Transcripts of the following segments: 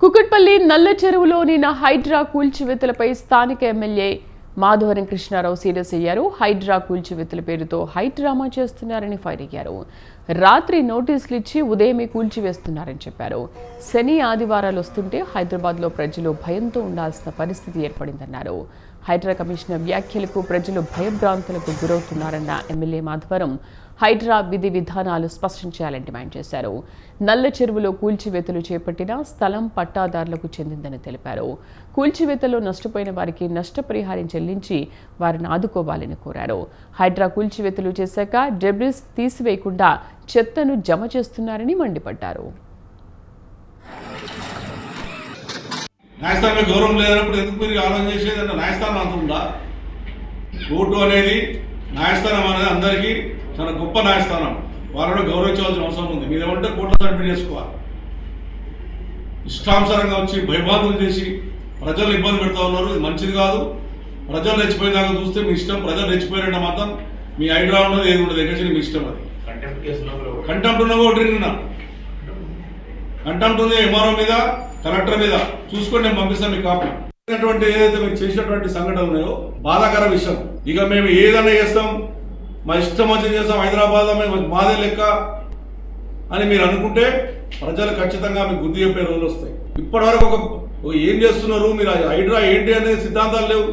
కుకట్పల్లి నల్ల చెరువులోని నా హైడ్రా కూల్చివేతలపై స్థానిక ఎమ్మెల్యే మాధవరం కృష్ణారావు సీరియస్ అయ్యారు. హైడ్రా కూల్చివేతల పేరుతో హైడ్రామా చేస్తున్నారని ఫైర్ అయ్యారు. రాత్రి నోటీసులు ఇచ్చి ఉదయమే కూల్చివేస్తున్నారని చెప్పారు. శని ఆదివారాలు వస్తుంటే హైదరాబాద్లో ప్రజలు భయంతో ఉండాల్సిన పరిస్థితి ఏర్పడిందన్నారు. హైడ్రా కమిషనర్ వ్యాఖ్యలకు ప్రజలు భయభ్రాంతులకు గురవుతున్నారన్న ఎమ్మెల్యే మాధవరం హైడ్రా విధి విధానాలు స్పష్టం చేయాలని డిమాండ్ చేశారు. నల్ల చెరువులో కూల్చివేతలు చేపట్టిన స్థలం పట్టాదారులకు చెందిందని తెలిపారు. కూల్చివేతలో నష్టపోయిన వారికి నష్టపరిహారం చెల్లించి వారిని ఆదుకోవాలని కోరారు. హైడ్రా కూల్చివేతలు చేశాక డెబ్రిస్ తీసివేయకుండా చెత్తను జమ చేస్తున్నారని మండిపడ్డారు. న్యాయస్థానం గౌరవం లేదన్నప్పుడు ఎందుకు మీరు ఆలోచన చేసేది? అంటే న్యాయస్థానం అంత ఉందా? కోర్టు అనేది న్యాయస్థానం అనేది అందరికీ చాలా గొప్ప న్యాయస్థానం. వాళ్ళని గౌరవించవలసిన అవసరం ఉంది. మీరు ఏమంటే కోర్టులో సబ్మిట్ చేసుకోవాలి. ఇష్టానుసారంగా వచ్చి భయబాధలు చేసి ప్రజలు ఇబ్బంది పెడతా ఉన్నారు. ఇది మంచిది కాదు. ప్రజలు రెచ్చిపోయినాక చూస్తే మీ ఇష్టం ప్రజలు రెచ్చిపోయినట్టు మాత్రం మీ ఐడియా ఉన్నది ఏది ఉండదు ఎక్కడ మీ ఇష్టం అది. కంటెంప్ట్ ఉన్న ఒకటి నిన్న. కంటెంప్ట్ ఉంది. ఎంఆర్ఓ మీద కలెక్టర్ మీద. చూసుకొని నేను పంపిస్తాను మీకు కాపీ చేసినటువంటి ఏదైతే మీరు చేసినటువంటి సంఘటనలు ఉన్నాయో బాధాకర విషయం. ఇక మేము ఏదైనా చేస్తాం మా ఇష్టం వచ్చి చేస్తాం హైదరాబాద్ మేము మాదే లెక్క అని మీరు అనుకుంటే ప్రజలు ఖచ్చితంగా మీకు గుర్తు చెప్పే రోజులు వస్తాయి. ఇప్పటివరకు ఒక ఏం చేస్తున్నారు? మీరు హైడ్రా ఏంటి అనే సిద్ధాంతాలు లేవు.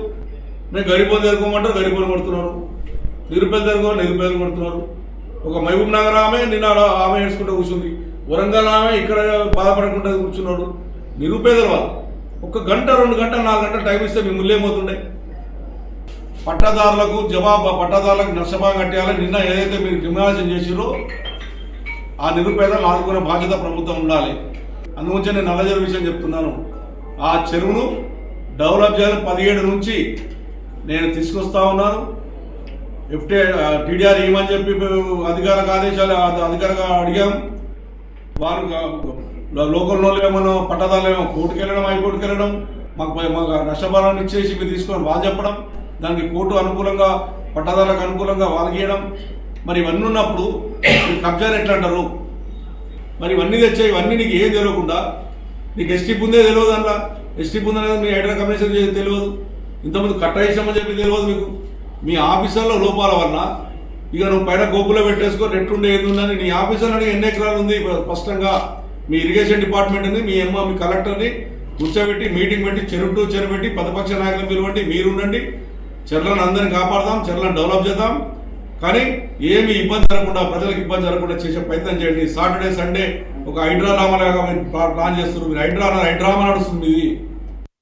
నేను గరిపోలు తెరుకోమంటారు గరిపోలు కొడుతున్నారు. నిరుపేదలు తెరుకో నిరుపేదలు కొడుతున్నారు. ఒక మహబూబ్ నగర్ ఆమె నిన్న ఆమె ఏడ్చుకుంటూ కూర్చుంది. వరంగల్ ఆమె ఇక్కడ బాధపడకుండా కూర్చున్నాడు. నిరుపేదల వాళ్ళు. ఒక గంట రెండు గంటలు నాలుగు గంటలు టైం ఇస్తే మేము ఏమవుతుండే? పట్టదారులకు జవాబు పట్టదారులకు నష్టభాగం కట్టేయాలని నిన్న ఏదైతే మీరు డిమాండ్ చేసిరో ఆ నిరుపేదలు ఆదుకునే బాధ్యత ప్రభుత్వం ఉండాలి. అందుగురించి నేను నల్లజరు విషయం చెప్తున్నాను. ఆ చెరువును డెవలప్ చేయాలి పదిహేడు నుంచి నేను తీసుకొస్తా ఉన్నాను. ఎఫ్టీ టీడీఆర్ ఏమని చెప్పి అధికారిక ఆదేశాలు అధికారిక అడిగాం. వారు గా- లోకల్ వాళ్ళు ఏమన్నా పట్టదారులు ఏమో కోర్టుకు వెళ్ళడం హైకోర్టుకు వెళ్ళడం మాకు మాకు నష్టపరాన్ని ఇచ్చేసి మీరు తీసుకొని వాళ్ళు చెప్పడం దానికి కోర్టు అనుకూలంగా పట్టదారులకు అనుకూలంగా వాళ్ళకి మరి ఇవన్నీ ఉన్నప్పుడు కబ్జాలు ఎట్లా అంటారు? మరి ఇవన్నీ తెచ్చే ఇవన్నీ నీకు ఏం తెలియకుండా? నీకు ఎస్టీ ఉందే తెలియదు అందులో ఎస్టీ ఉంది మీ హైడ్రా కమిషన్ తెలియదు? ఇంతకుముందు కట్ట చేసామని చెప్పి తెలియదు మీకు. మీ ఆఫీసర్లో లోపాల వలన ఇక నువ్వు పైన గోపులో పెట్టేసుకో నెట్టుండే ఏది ఉందని నీ ఆఫీసర్లో ఎన్ని ఎకరాలు ఉంది? స్పష్టంగా మీ ఇరిగేషన్ డిపార్ట్మెంట్ని మీ అమ్మ మీ కలెక్టర్ని కూర్చోబెట్టి మీటింగ్ పెట్టి చెరువు టు చెరువు పెట్టి పదపక్ష నాయకులను పిలవండి మీరు ఉండండి చెర్లను అందరిని కాపాడదాం చెర్లను డెవలప్ చేద్దాం. కానీ ఏమి ఇబ్బంది జరగకుండా ప్రజలకు ఇబ్బంది జరగకుండా చేసే ప్రయత్నం చేయండి. సాటర్డే సండే ఒక హైడ్రా మీరు ప్లాన్ చేస్తున్నారు. మీరు హైడ్రా హైడ్రామా నడుస్తుంది ఇది.